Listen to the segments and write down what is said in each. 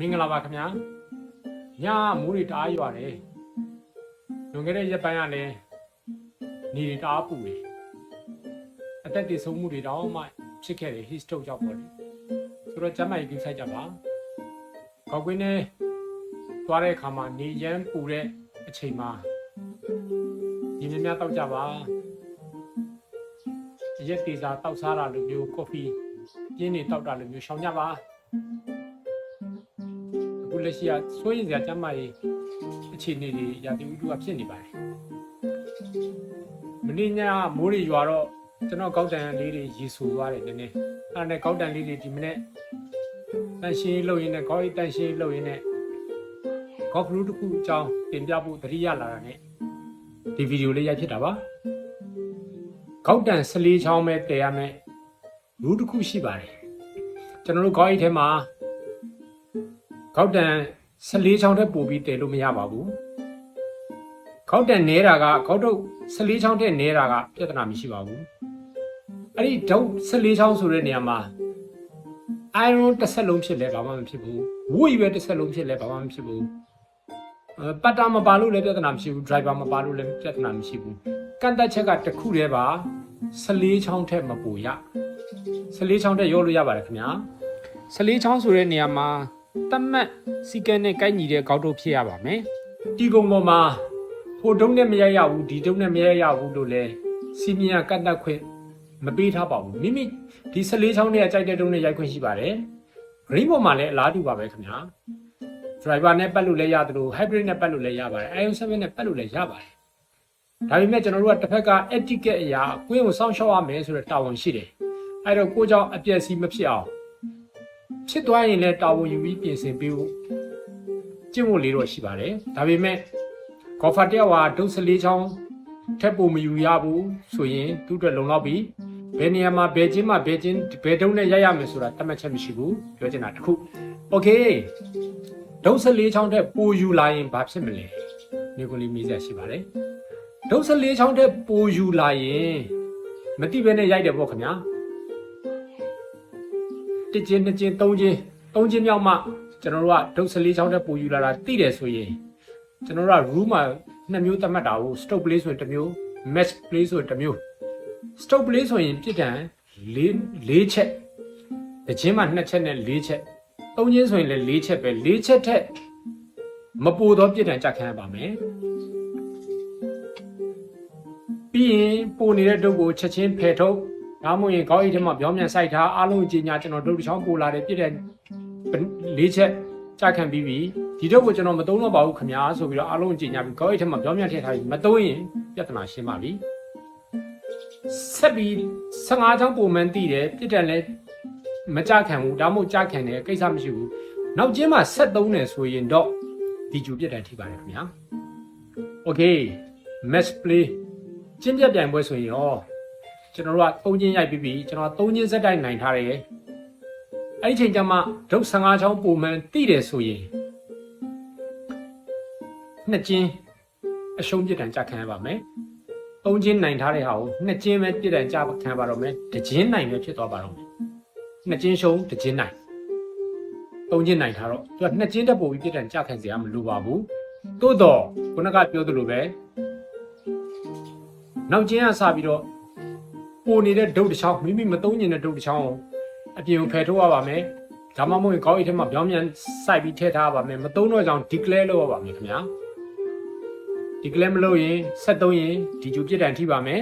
မင်္ဂလာပါခင်ဗျာညမိုးတွေတအားရွာတယ်လွန်ခဲ့တဲ့ရက်ပိုင်းကလည်းနေတွေတအားပူတယ်အသက်တည်ဆုံးမှုတွေတောင်မှဖြစ်ခဲ့တယ် heat stroke ကြောင့်ပေါ့လေဆိုတော့ကျန်းမာရေးကိစ္စကြပါကောက်ကွင်းနဲ့သွားတဲ့အခါမှာနေရမ်းပူတဲ့အချိန်မှာဒီများများတောက်ကြပါရက်တေစာတောက်စားတာလိုမျိုးကော်ဖီပြင်းနေတောက်တာလိုမျိုးရှောင်ကြပါအခု လက်ရှိကစိုးရင်စရာကျမ်းမာရေးအခြေအနေတွေရာသီဥတုကဖြစ်နေပါတယ်မင်းညမိုးတွေရွာတော့ကျွန်တော်ကောက်တန်လေးတွေရေဆူသွားတယ်နည်းနည်းအဲ့ဒါနဲ့ကောက်တန်လေးတွေဒီမနေ့တန်ရှင်းလုပ်ရင်းနဲ့ကောက်ရီတန်ရှင်းလုပ်ရင်းနဲ့ကောက်ဖလူတစ်ခုအကြောင်းတင်ပြဖို့တတိယလာတာနဲ့ဒီဗီဒီယိုလေးရိုက်ဖြစ်တာပါကောက်တန်14ချောင်းပဲတည်ရမယ်လူတစ်ခုရှိပါတယ်ကျွန်တော်တို့ကောက်ရီထဲမှာ ခောက်တန်14ချောင်းထက်ပိုပြီးတည်လို့မရပါဘူးခောက်တန်နဲတာကခောက်တော့14ချောင်းထက်နဲတာကပြဿနာမရှိပါဘူးအဲ့ဒီဒုတ်14ချောင်းဆိုတဲ့နေရာမှာ iron တစ်ဆက်လုံးဖြစ်လဲဘာမှမဖြစ်ဘူးဝိပဲတစ်ဆက်လုံးဖြစ်လဲဘာမှမဖြစ်ဘူးအဲပတ်တာမပါလို့လည်းပြဿနာမရှိဘူး driver မပါလို့လည်းပြဿနာမရှိဘူးကန့်တက်ချက်ကတစ်ခုတည်းပါ14ချောင်းထက်မပူရ14ချောင်းထက်ရောလို့ရပါတယ်ခင်ဗျာ14ချောင်းဆိုတဲ့နေရာမှာ တတ်မှတ်စီကံနဲ့ကိုက်ညီတဲ့ကောက်တုတ်ဖြစ်ရပါမယ်။ဒီကုံပေါ်မှာဟိုတုံးနဲ့မရရဘူးဒီတုံးနဲ့မရရဘူးလို့လဲစီမီယာကတ်တက်ခွင့်မပေးထားပါဘူး။မိမိဒီ14ချောင်းနဲ့ကြိုက်တဲ့တုံးနဲ့ရိုက်ခွင့်ရှိပါတယ်။ green ပေါ်မှာလည်းအလားတူပါပဲခင်ဗျာ။ driver နဲ့ပတ်လို့လည်းရတယ်လို့ hybrid နဲ့ပတ်လို့လည်းရပါတယ်။ iOS 7နဲ့ပတ်လို့လည်းရပါတယ်။ဒါပေမဲ့ကျွန်တော်တို့ကတစ်ဖက်က etiquette အရာကိုယ်ကိုစောင့်ရှောက်ရမယ်ဆိုတဲ့တာဝန်ရှိတယ်။အဲတော့ကိုကြောင့်အပြည့်စီမဖြစ်အောင် ဖြစ်သွားရင်လည်းတာဝန်ယူပြီးပြင်ဆင်ပေးဖို့ကျင့်ဖို့လေးတော့ရှိပါတယ်ဒါပေမဲ့ကော်ဖာတယောက်ဟာဒုတ်စလေးချောင်းထက်ပိုမယူရဘူးဆိုရင်သူ့အတွက်လုံလောက်ပြီဘယ်နေရာမှာဘယ်ချင်းမှာဘယ်ချင်းဘယ်တုံးနဲ့ရိုက်ရမယ်ဆိုတာတတ်မှတ်ချက်မရှိဘူးပြောချင်တာတစ်ခုโอเคဒုတ်စလေးချောင်းထက်ပိုယူလာရင်ဘာဖြစ်မလဲမိကိုလေးမေးစရာရှိပါတယ်ဒုတ်စလေးချောင်းထက်ပိုယူလာရင်မတိဘဲနဲ့ရိုက်တယ်ပေါ့ခင်ဗျာ တစ်ချင်းနှစ်ချင်းသုံးချင်းသုံးချင်းမြောက်မှကျွန်တော်တို့ကဒုတ်14ချောင်းတက်ပူယူလာတာသိတယ်ဆိုရင်ကျွန်တော်တို့က room မှာနှစ်မျိုးသတ်မှတ်တာကို stroke play ဆိုရင်တစ်မျိုး match play ဆိုရင်တစ်မျိုး stroke play ဆိုရင်ပြစ်ဒဏ်၄၄ချက်တစ်ချင်းမှာနှစ်ချက်နဲ့၄ချက်သုံးချင်းဆိုရင်လည်း၄ချက်ပဲ၄ချက်ထက်မပူတော့ပြစ်ဒဏ်ကြခံရပါမယ်ပြီးရင်ပူနေတဲ့ဒုတ်ကိုချက်ချင်းဖယ်ထုတ် ဒါမှမဟုတ်ရင်ခေါင်းအိတ်ထဲမှာပြောင်းပြန်စိုက်ထားအားလုံးကြီးညာကျွန်တော်တို့တစ်ချောင်းပို့လာတယ်ပြည့်တဲ့လေးချက်ကြခံပြီးပြီဒီတော့ကိုကျွန်တော်မသုံးတော့ပါဘူးခင်ဗျာဆိုပြီးတော့အားလုံးကြီးညာပြီးခေါင်းအိတ်ထဲမှာပြောင်းပြန်ထည့်ထားပြီးမသုံးရင်ပြဿနာရှင်းပါပြီဆက်ပြီး15ချောင်းပုံမှန်တည်တယ်ပြည့်တဲ့လဲမကြခံဘူးဒါမှမဟုတ်ကြခံတယ်ကိစ္စမရှိဘူးနောက်ကျင်းမှာဆက်သုံးတယ်ဆိုရင်တော့ဒီကျူပြည့်တဲ့ထိပါတယ်ခင်ဗျာ Okay match play ကျင်းပြပြိုင်ပွဲဆိုရင်ရော ကျွန်တော်တို့ကသုံးချင်းရိုက်ပြီးပြီကျွန်တော်ကသုံးချင်းစက်တိုက်နိုင်ထားတယ်အဲ့ဒီချိန်ကျမှဒုတ်15ချောင်းပုံမှန်တိတယ်ဆိုရင်နှစ်ချင်းအရှုံးပြစ်ဒဏ်ကြခံရပါမယ်သုံးချင်းနိုင်ထားတဲ့ဟာကိုနှစ်ချင်းပဲပြစ်ဒဏ်ကြခံပါတော့မယ်တစ်ချင်းနိုင်ပဲဖြစ်သွားပါတော့မယ်နှစ်ချင်းရှုံးတစ်ချင်းနိုင်သုံးချင်းနိုင်ထားတော့သူကနှစ်ချင်းတက်ပို့ပြီးပြစ်ဒဏ်ကြခံစရာမလိုပါဘူးသို့တော့ခုနကပြောသလိုပဲနောက်ချင်းကစပြီးတော့ ပိုနေတဲ့ဒုတ်တစ်ချောင်းမိမိမသုံးညင်တဲ့ဒုတ်တစ်ချောင်းကိုအပြင်ကိုဖယ်ထုတ်ရပါမယ်ဒါမှမဟုတ်ရင်ခေါင်းအိတ်ထဲမှာပြောင်းပြန်စိုက်ပြီးထည့်ထားရပါမယ်မသုံးတော့ကြောင် declare လုပ်ရပါမယ်ခင်ဗျာ declare မလုပ်ရင်73ရင်ဒီကျူပြစ်ဒဏ်ထိပါမယ်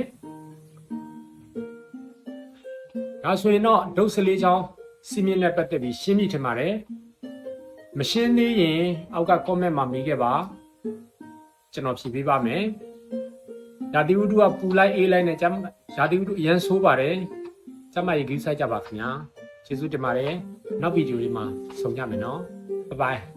ဒါဆိုရင်တော့ဒုတ်စလေးချောင်းစီမင်းနဲ့ပတ်သက်ပြီးရှင်းပြီထင်ပါတယ်မရှင်းသေးရင်အောက်က comment မှာမေးခဲ့ပါကျွန်တော်ဖြေပေးပါမယ် ရာသီဥတုကပူလိုက်အေးလိုက်နဲ့ကျမ်းရာသီဥတုအရန်ဆိုးပါတယ်ကျမရေကြီးဆိုင်ကြပါခင်ဗျာကျေးဇူးတင်ပါတယ်နောက်ဗီဒီယိုလေးမှာဆုံကြမယ်နော်ဘိုင်ဘိုင်